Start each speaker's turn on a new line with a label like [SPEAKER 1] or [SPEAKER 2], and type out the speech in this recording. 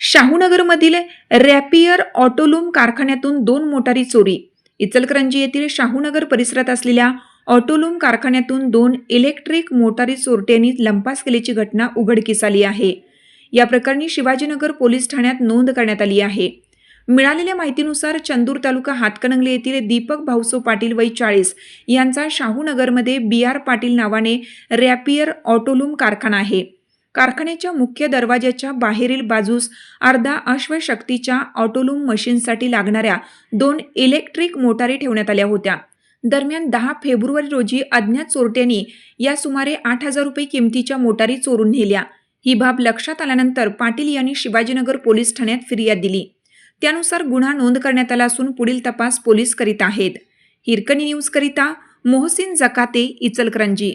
[SPEAKER 1] शाहूनगरमधील rapier ऑटोलूम कारखान्यातून दोन मोटारी चोरी. इचलकरंजी येथील शाहूनगर परिसरात असलेल्या ऑटोलूम कारखान्यातून दोन इलेक्ट्रिक मोटारी चोरट्यांनी लंपास केल्याची घटना उघडकीस आली आहे. या प्रकरणी शिवाजीनगर पोलीस ठाण्यात नोंद करण्यात आली आहे. मिळालेल्या माहितीनुसार चंदूर तालुका हातकणंगले येथील दीपक भाऊसो पाटील वय चाळीस यांचा शाहूनगरमध्ये बी आर पाटील नावाने रॅपियर ऑटोलूम कारखाना आहे. कारखान्याच्या मुख्य दरवाजाच्या बाहेरील बाजूस अर्धा अश्वशक्तीच्या ऑटोलूम मशीनसाठी लागणाऱ्या दोन इलेक्ट्रिक मोटारी ठेवण्यात आल्या होत्या. दरम्यान दहा फेब्रुवारी रोजी अज्ञात चोरट्यांनी या सुमारे आठ हजार रुपये किमतीच्या मोटारी चोरून नेल्या. ही बाब लक्षात आल्यानंतर पाटील यांनी शिवाजीनगर पोलीस ठाण्यात फिर्याद दिली. त्यानुसार गुन्हा नोंद करण्यात आला असून पुढील तपास पोलीस करीत आहेत. हिरकणी न्यूजकरिता मोहसिन जकाते इचलकरंजी.